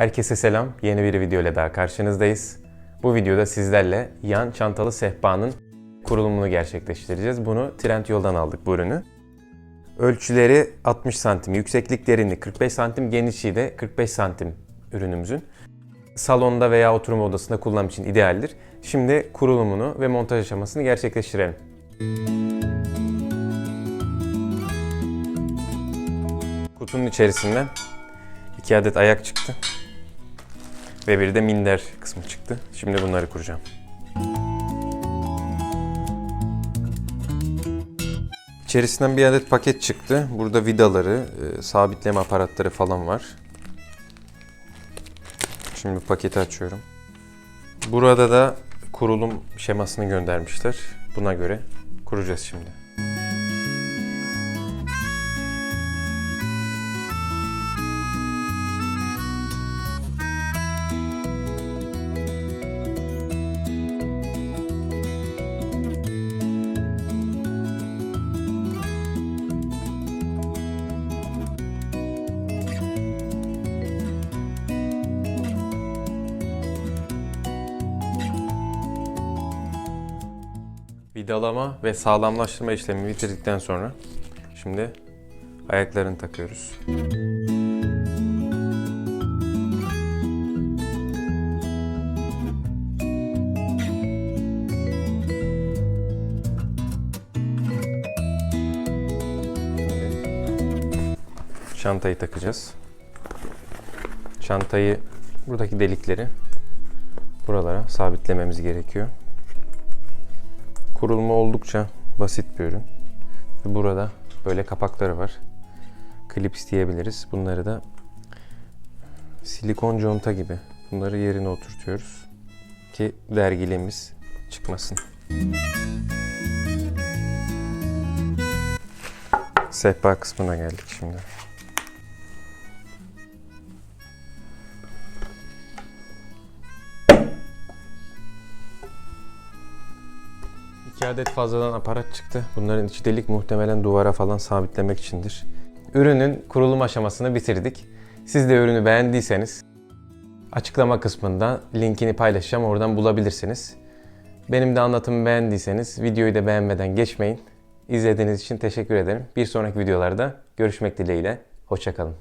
Herkese selam. Yeni bir video ile daha karşınızdayız. Bu videoda sizlerle yan çantalı sehpanın kurulumunu gerçekleştireceğiz. Bunu Trendyol'dan aldık bu ürünü. Ölçüleri 60 santim, yükseklik derinlik 45 santim, genişliği de 45 santim ürünümüzün. Salonda veya oturma odasında kullanım için idealdir. Şimdi kurulumunu ve montaj aşamasını gerçekleştirelim. Kutunun içerisinden iki adet ayak çıktı. Ve bir de minder kısmı çıktı. Şimdi bunları kuracağım. İçerisinden bir adet paket çıktı. Burada vidaları, e, sabitleme aparatları falan var. Şimdi paketi açıyorum. Burada da kurulum şemasını göndermişler. Buna göre kuracağız şimdi. Vidalama ve sağlamlaştırma işlemi bitirdikten sonra şimdi ayaklarını takıyoruz. Çantayı takacağız. Çantayı buradaki delikleri buralara sabitlememiz gerekiyor. Kurulma oldukça basit bir ürün. Burada böyle kapakları var. Klips diyebiliriz. Bunları da silikon conta gibi bunları yerine oturtuyoruz ki dergiliğimiz çıkmasın. Sehpa kısmına geldik şimdi. İki adet fazladan aparat çıktı. Bunların içi delik muhtemelen duvara falan sabitlemek içindir. Ürünün kurulum aşamasını bitirdik. Siz de ürünü beğendiyseniz açıklama kısmında linkini paylaşacağım. Oradan bulabilirsiniz. Benim de anlatımı beğendiyseniz videoyu da beğenmeden geçmeyin. İzlediğiniz için teşekkür ederim. Bir sonraki videolarda görüşmek dileğiyle. Hoşçakalın.